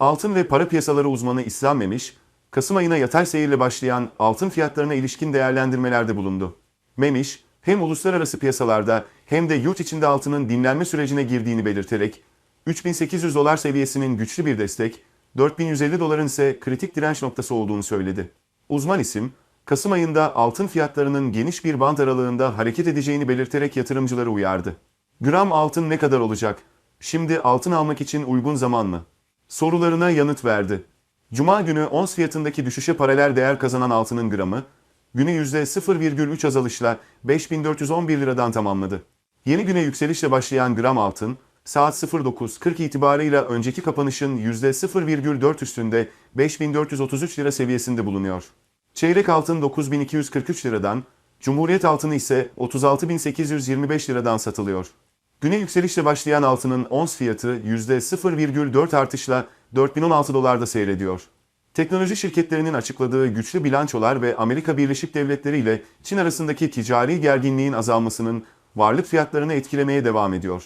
Altın ve para piyasaları uzmanı İslam Memiş, Kasım ayına yatay seyirle başlayan altın fiyatlarına ilişkin değerlendirmelerde bulundu. Memiş, hem uluslararası piyasalarda hem de yurt içinde altının dinlenme sürecine girdiğini belirterek, 3800 dolar seviyesinin güçlü bir destek, 4150 doların ise kritik direnç noktası olduğunu söyledi. Uzman isim, Kasım ayında altın fiyatlarının geniş bir band aralığında hareket edeceğini belirterek yatırımcıları uyardı. Gram altın ne kadar olacak? Şimdi altın almak için uygun zaman mı? Sorularına yanıt verdi. Cuma günü ons fiyatındaki düşüşe paralel değer kazanan altının gramı, günü %0,3 azalışla 5411 liradan tamamladı. Yeni güne yükselişle başlayan gram altın, saat 09.40 itibarıyla önceki kapanışın %0,4 üstünde 5433 lira seviyesinde bulunuyor. Çeyrek altın 9243 liradan, Cumhuriyet altını ise 36825 liradan satılıyor. Güne yükselişle başlayan altının ons fiyatı %0,4 artışla 4016 dolarda seyrediyor. Teknoloji şirketlerinin açıkladığı güçlü bilançolar ve Amerika Birleşik Devletleri ile Çin arasındaki ticari gerginliğin azalmasının varlık fiyatlarını etkilemeye devam ediyor.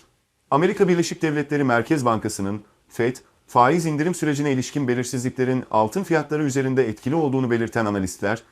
Amerika Birleşik Devletleri Merkez Bankası'nın FED, faiz indirim sürecine ilişkin belirsizliklerin altın fiyatları üzerinde etkili olduğunu belirten analistler,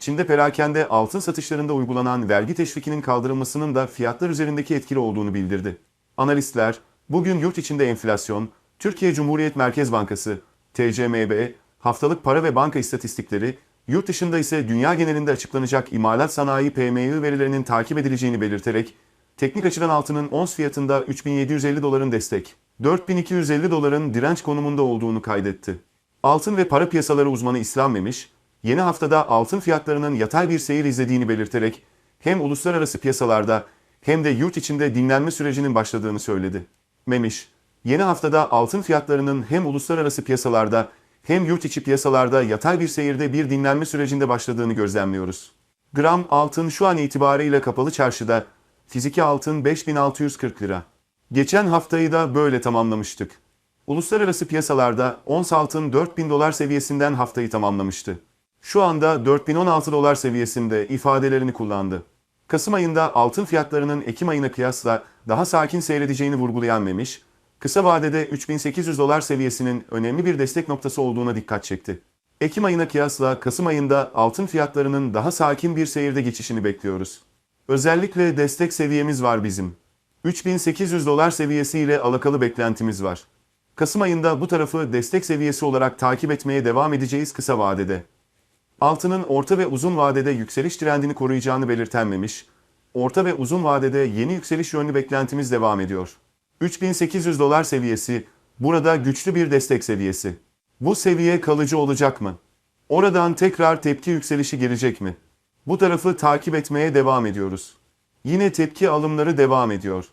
Çin'de perakende altın satışlarında uygulanan vergi teşvikinin kaldırılmasının da fiyatlar üzerindeki etkili olduğunu bildirdi. Analistler, bugün yurt içinde enflasyon, Türkiye Cumhuriyet Merkez Bankası, TCMB, haftalık para ve banka istatistikleri, yurt dışında ise dünya genelinde açıklanacak imalat sanayi PMI verilerinin takip edileceğini belirterek, teknik açıdan altının ons fiyatında 3750 doların destek, 4250 doların direnç konumunda olduğunu kaydetti. Altın ve para piyasaları uzmanı İslam Memiş, yeni haftada altın fiyatlarının yatay bir seyir izlediğini belirterek hem uluslararası piyasalarda hem de yurt içinde dinlenme sürecinin başladığını söyledi. Memiş, yeni haftada altın fiyatlarının hem uluslararası piyasalarda hem yurt içi piyasalarda yatay bir seyirde bir dinlenme sürecinde başladığını gözlemliyoruz. Gram altın şu an itibariyle kapalı çarşıda fiziki altın 5640 lira. Geçen haftayı da böyle tamamlamıştık. Uluslararası piyasalarda ons altın 4000 dolar seviyesinden haftayı tamamlamıştı. Şu anda 4016 dolar seviyesinde ifadelerini kullandı. Kasım ayında altın fiyatlarının Ekim ayına kıyasla daha sakin seyredeceğini vurgulayan Memiş, kısa vadede 3800 dolar seviyesinin önemli bir destek noktası olduğuna dikkat çekti. Ekim ayına kıyasla Kasım ayında altın fiyatlarının daha sakin bir seyirde geçişini bekliyoruz. Özellikle destek seviyemiz var bizim. 3800 dolar seviyesiyle alakalı beklentimiz var. Kasım ayında bu tarafı destek seviyesi olarak takip etmeye devam edeceğiz kısa vadede. Altının orta ve uzun vadede yükseliş trendini koruyacağını belirtenmemiş, orta ve uzun vadede yeni yükseliş yönlü beklentimiz devam ediyor. 3800 dolar seviyesi burada güçlü bir destek seviyesi. Bu seviye kalıcı olacak mı? Oradan tekrar tepki yükselişi gelecek mi? Bu tarafı takip etmeye devam ediyoruz. Yine tepki alımları devam ediyor.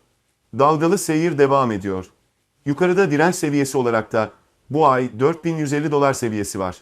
Dalgalı seyir devam ediyor. Yukarıda direnç seviyesi olarak da bu ay 4150 dolar seviyesi var.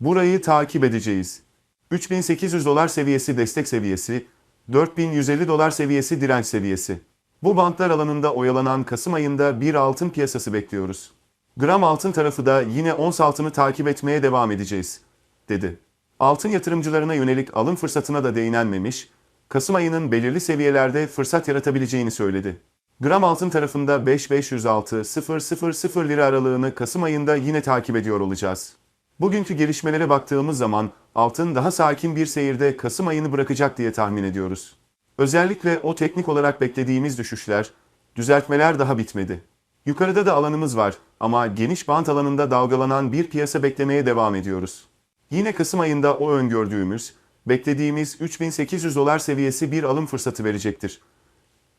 Burayı takip edeceğiz. 3800 dolar seviyesi destek seviyesi, 4150 dolar seviyesi direnç seviyesi. Bu bantlar alanında oyalanan Kasım ayında bir altın piyasası bekliyoruz. Gram altın tarafı da yine ons altını takip etmeye devam edeceğiz, dedi. Altın yatırımcılarına yönelik alım fırsatına da değinenmemiş, Kasım ayının belirli seviyelerde fırsat yaratabileceğini söyledi. Gram altın tarafında 5506 000 lira aralığını Kasım ayında yine takip ediyor olacağız. Bugünkü gelişmelere baktığımız zaman altın daha sakin bir seyirde Kasım ayını bırakacak diye tahmin ediyoruz. Özellikle o teknik olarak beklediğimiz düşüşler, düzeltmeler daha bitmedi. Yukarıda da alanımız var ama geniş bant alanında dalgalanan bir piyasa beklemeye devam ediyoruz. Yine Kasım ayında o öngördüğümüz, beklediğimiz 3800 dolar seviyesi bir alım fırsatı verecektir.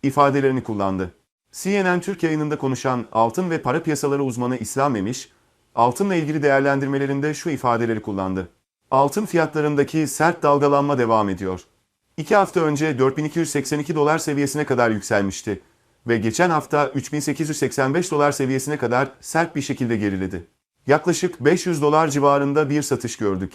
ifadelerini kullandı. CNN Türk yayınında konuşan altın ve para piyasaları uzmanı İslam Memiş, altınla ilgili değerlendirmelerinde şu ifadeleri kullandı. Altın fiyatlarındaki sert dalgalanma devam ediyor. İki hafta önce 4282 dolar seviyesine kadar yükselmişti ve geçen hafta 3885 dolar seviyesine kadar sert bir şekilde geriledi. Yaklaşık 500 dolar civarında bir satış gördük.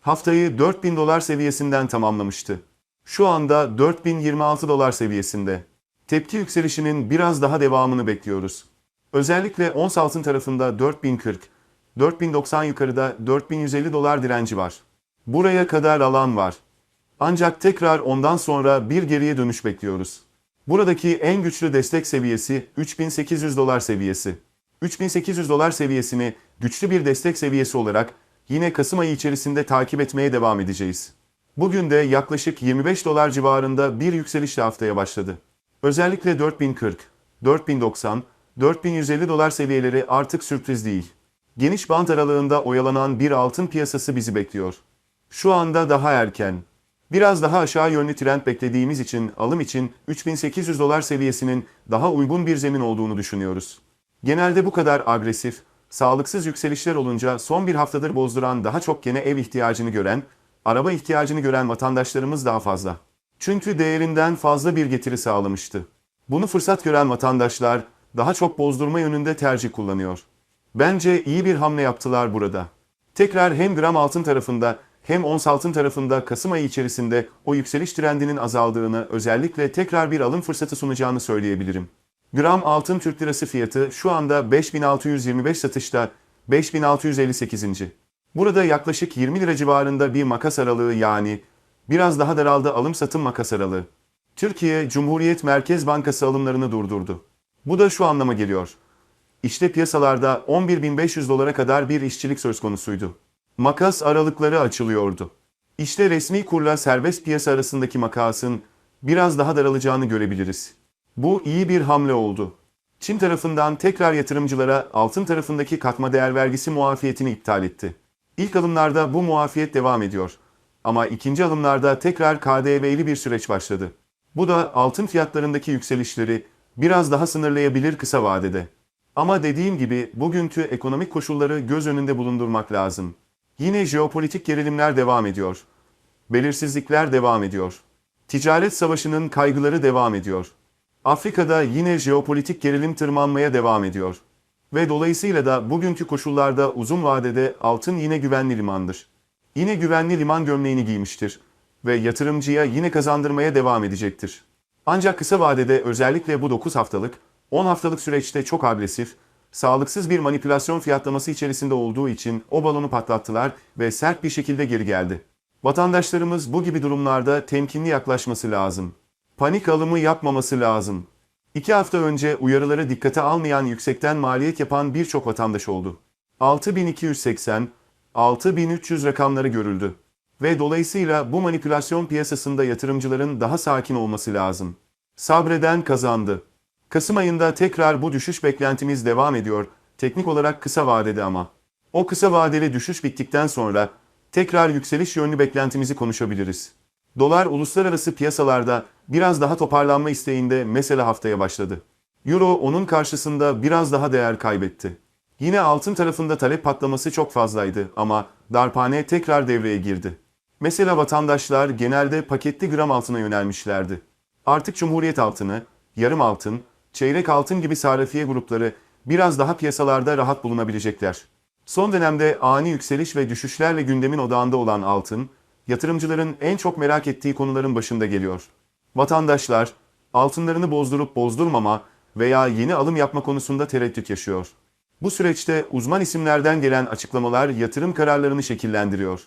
Haftayı 4000 dolar seviyesinden tamamlamıştı. Şu anda 4026 dolar seviyesinde. Tepki yükselişinin biraz daha devamını bekliyoruz. Özellikle ons altın tarafında 4040, 4090 yukarıda 4150 dolar direnci var. Buraya kadar alan var. Ancak tekrar ondan sonra bir geriye dönüş bekliyoruz. Buradaki en güçlü destek seviyesi 3800 dolar seviyesi. 3800 dolar seviyesini güçlü bir destek seviyesi olarak yine Kasım ayı içerisinde takip etmeye devam edeceğiz. Bugün de yaklaşık 25 dolar civarında bir yükselişle haftaya başladı. Özellikle 4040, 4090, 4150 dolar seviyeleri artık sürpriz değil. Geniş bant aralığında oyalanan bir altın piyasası bizi bekliyor. Şu anda daha erken. Biraz daha aşağı yönlü trend beklediğimiz için alım için 3800 dolar seviyesinin daha uygun bir zemin olduğunu düşünüyoruz. Genelde bu kadar agresif, sağlıksız yükselişler olunca son bir haftadır bozduran daha çok gene ev ihtiyacını gören, araba ihtiyacını gören vatandaşlarımız daha fazla. Çünkü değerinden fazla bir getiri sağlamıştı. Bunu fırsat gören vatandaşlar daha çok bozdurma yönünde tercih kullanıyor. Bence iyi bir hamle yaptılar burada. Tekrar hem gram altın tarafında hem ons altın tarafında Kasım ayı içerisinde o yükseliş trendinin azaldığını özellikle tekrar bir alım fırsatı sunacağını söyleyebilirim. Gram altın Türk lirası fiyatı şu anda 5625 satışta 5658. Burada yaklaşık 20 lira civarında bir makas aralığı yani biraz daha daraldı alım satım makas aralığı. Türkiye Cumhuriyet Merkez Bankası alımlarını durdurdu. Bu da şu anlama geliyor. İşte piyasalarda 11.500 dolara kadar bir işçilik söz konusuydu. Makas aralıkları açılıyordu. İşte resmi kurla serbest piyasa arasındaki makasın biraz daha daralacağını görebiliriz. Bu iyi bir hamle oldu. Çin tarafından tekrar yatırımcılara altın tarafındaki katma değer vergisi muafiyetini iptal etti. İlk alımlarda bu muafiyet devam ediyor. Ama ikinci alımlarda tekrar KDV'li bir süreç başladı. Bu da altın fiyatlarındaki yükselişleri biraz daha sınırlayabilir kısa vadede. Ama dediğim gibi bugünkü ekonomik koşulları göz önünde bulundurmak lazım. Yine jeopolitik gerilimler devam ediyor. Belirsizlikler devam ediyor. Ticaret savaşının kaygıları devam ediyor. Afrika'da yine jeopolitik gerilim tırmanmaya devam ediyor. Ve dolayısıyla da bugünkü koşullarda uzun vadede altın yine güvenli limandır. Yine güvenli liman gömleğini giymiştir ve yatırımcıya yine kazandırmaya devam edecektir. Ancak kısa vadede özellikle bu 9 haftalık, 10 haftalık süreçte çok agresif, sağlıksız bir manipülasyon fiyatlaması içerisinde olduğu için o balonu patlattılar ve sert bir şekilde geri geldi. Vatandaşlarımız bu gibi durumlarda temkinli yaklaşması lazım. Panik alımı yapmaması lazım. İki hafta önce uyarıları dikkate almayan yüksekten maliyet yapan birçok vatandaş oldu. 6280, 6300 rakamları görüldü. Ve dolayısıyla bu manipülasyon piyasasında yatırımcıların daha sakin olması lazım. Sabreden kazandı. Kasım ayında tekrar bu düşüş beklentimiz devam ediyor. Teknik olarak kısa vadede ama. O kısa vadeli düşüş bittikten sonra tekrar yükseliş yönlü beklentimizi konuşabiliriz. Dolar uluslararası piyasalarda biraz daha toparlanma isteğinde mesela haftaya başladı. Euro onun karşısında biraz daha değer kaybetti. Yine altın tarafında talep patlaması çok fazlaydı ama darphane tekrar devreye girdi. Mesela vatandaşlar genelde paketli gram altına yönelmişlerdi. Artık Cumhuriyet altını, yarım altın, çeyrek altın gibi sarrafiye grupları biraz daha piyasalarda rahat bulunabilecekler. Son dönemde ani yükseliş ve düşüşlerle gündemin odağında olan altın, yatırımcıların en çok merak ettiği konuların başında geliyor. Vatandaşlar, altınlarını bozdurup bozdurmama veya yeni alım yapma konusunda tereddüt yaşıyor. Bu süreçte uzman isimlerden gelen açıklamalar yatırım kararlarını şekillendiriyor.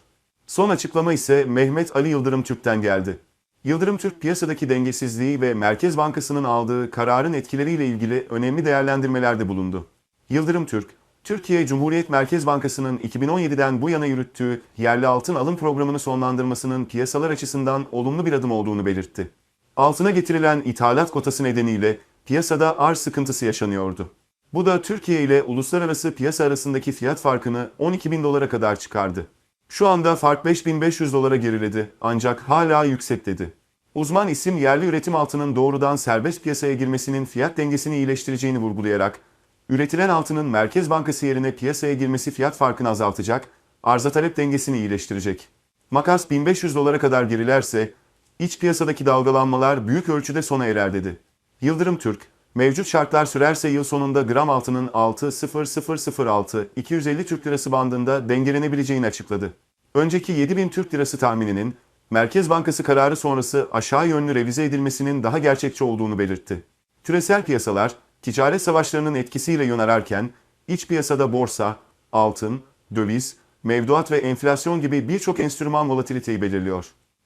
Son açıklama ise Mehmet Ali Yıldırım Türk'ten geldi. Yıldırım Türk piyasadaki dengesizliği ve Merkez Bankası'nın aldığı kararın etkileriyle ilgili önemli değerlendirmelerde bulundu. Yıldırım Türk, Türkiye Cumhuriyet Merkez Bankası'nın 2017'den bu yana yürüttüğü yerli altın alım programını sonlandırmasının piyasalar açısından olumlu bir adım olduğunu belirtti. Altına getirilen ithalat kotası nedeniyle piyasada arz sıkıntısı yaşanıyordu. Bu da Türkiye ile uluslararası piyasa arasındaki fiyat farkını 12 bin dolara kadar çıkardı. Şu anda fark 5500 dolara geriledi ancak hala yüksek dedi. Uzman isim yerli üretim altının doğrudan serbest piyasaya girmesinin fiyat dengesini iyileştireceğini vurgulayarak, üretilen altının Merkez Bankası yerine piyasaya girmesi fiyat farkını azaltacak, arza talep dengesini iyileştirecek. Makas 1500 dolara kadar gerilerse, iç piyasadaki dalgalanmalar büyük ölçüde sona erer dedi. Yıldırım Türk, mevcut şartlar sürerse yıl sonunda gram altının 6.0006 250 Türk Lirası bandında dengelenebileceğini açıkladı. Önceki 7000 Türk Lirası tahmininin Merkez Bankası kararı sonrası aşağı yönlü revize edilmesinin daha gerçekçi olduğunu belirtti. Küresel piyasalar ticaret savaşlarının etkisiyle yönararken iç piyasada borsa, altın, döviz, mevduat ve enflasyon gibi birçok enstrüman volatiliteyi belirliyor.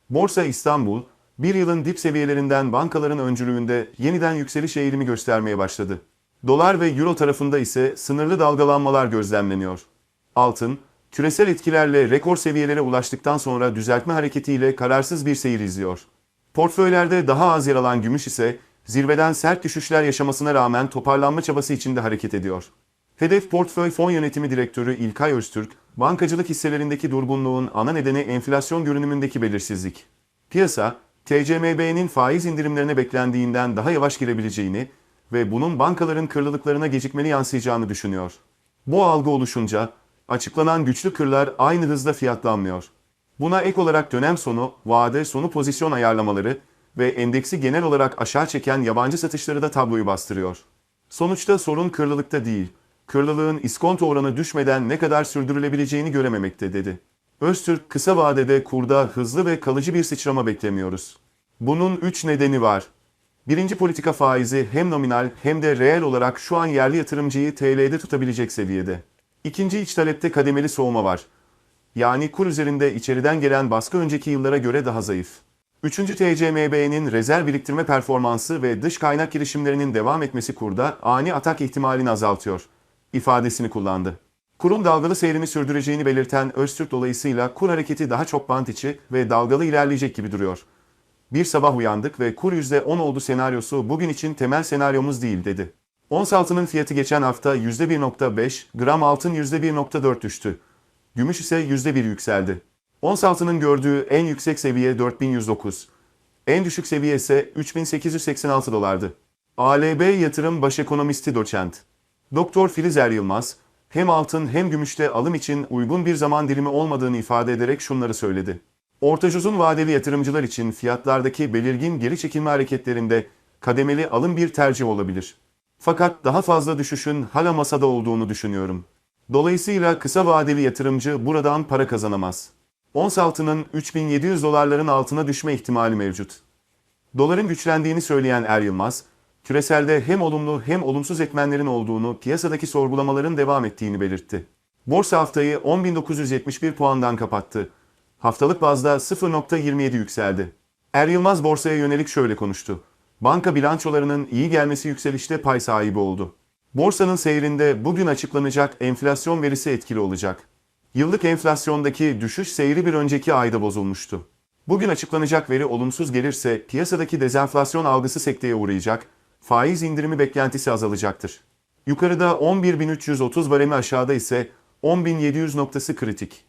Borsa İstanbul, bir yılın dip seviyelerinden bankaların öncülüğünde yeniden yükseliş eğilimi göstermeye başladı. Dolar ve euro tarafında ise sınırlı dalgalanmalar gözlemleniyor. Altın, küresel etkilerle rekor seviyelere ulaştıktan sonra düzeltme hareketiyle kararsız bir seyir izliyor. Portföylerde daha az yer alan gümüş ise zirveden sert düşüşler yaşamasına rağmen toparlanma çabası içinde hareket ediyor. Hedef Portföy Fon Yönetimi Direktörü İlkay Öztürk, bankacılık hisselerindeki durgunluğun ana nedeni enflasyon görünümündeki belirsizlik. Piyasa, TCMB'nin faiz indirimlerine beklendiğinden daha yavaş girebileceğini ve bunun bankaların kırlılıklarına gecikmeli yansıyacağını düşünüyor. Bu algı oluşunca açıklanan güçlü kırlar aynı hızda fiyatlanmıyor. Buna ek olarak dönem sonu, vade sonu pozisyon ayarlamaları ve endeksi genel olarak aşağı çeken yabancı satışları da tabloyu bastırıyor. Sonuçta sorun kırlılıkta değil, kırlılığın iskonto oranı düşmeden ne kadar sürdürülebileceğini görememekte dedi. Öztürk kısa vadede kurda hızlı ve kalıcı bir sıçrama beklemiyoruz. Bunun üç nedeni var. Birinci politika faizi hem nominal hem de reel olarak şu an yerli yatırımcıyı TL'de tutabilecek seviyede. İkinci iç talepte kademeli soğuma var. Yani kur üzerinde içeriden gelen baskı önceki yıllara göre daha zayıf. Üçüncü TCMB'nin rezerv biriktirme performansı ve dış kaynak girişimlerinin devam etmesi kurda ani atak ihtimalini azaltıyor. ifadesini kullandı. Kurun dalgalı seyrini sürdüreceğini belirten Öztürk dolayısıyla kur hareketi daha çok bant içi ve dalgalı ilerleyecek gibi duruyor. Bir sabah uyandık ve kur %10 oldu senaryosu bugün için temel senaryomuz değil dedi. Ons altının fiyatı geçen hafta %1.5, gram altın %1.4 düştü. Gümüş ise %1 yükseldi. Ons altının gördüğü en yüksek seviye 4109. En düşük seviye ise 3886 dolardı. ALB Yatırım Baş Ekonomisti Doçent. Doktor Filiz Er Yılmaz, hem altın hem gümüşte alım için uygun bir zaman dilimi olmadığını ifade ederek şunları söyledi. Orta uzun vadeli yatırımcılar için fiyatlardaki belirgin geri çekilme hareketlerinde kademeli alım bir tercih olabilir. Fakat daha fazla düşüşün hala masada olduğunu düşünüyorum. Dolayısıyla kısa vadeli yatırımcı buradan para kazanamaz. Ons altının 3700 dolarların altına düşme ihtimali mevcut. Doların güçlendiğini söyleyen Er Yılmaz, küreselde hem olumlu hem olumsuz etmenlerin olduğunu, piyasadaki sorgulamaların devam ettiğini belirtti. Borsa haftayı 10.971 puandan kapattı. Haftalık bazda 0.27 yükseldi. Er Yılmaz borsaya yönelik şöyle konuştu. Banka bilançolarının iyi gelmesi yükselişte pay sahibi oldu. Borsanın seyrinde bugün açıklanacak enflasyon verisi etkili olacak. Yıllık enflasyondaki düşüş seyri bir önceki ayda bozulmuştu. Bugün açıklanacak veri olumsuz gelirse piyasadaki dezenflasyon algısı sekteye uğrayacak, faiz indirimi beklentisi azalacaktır. Yukarıda 11.330 baremi aşağıda ise 10.700 noktası kritik.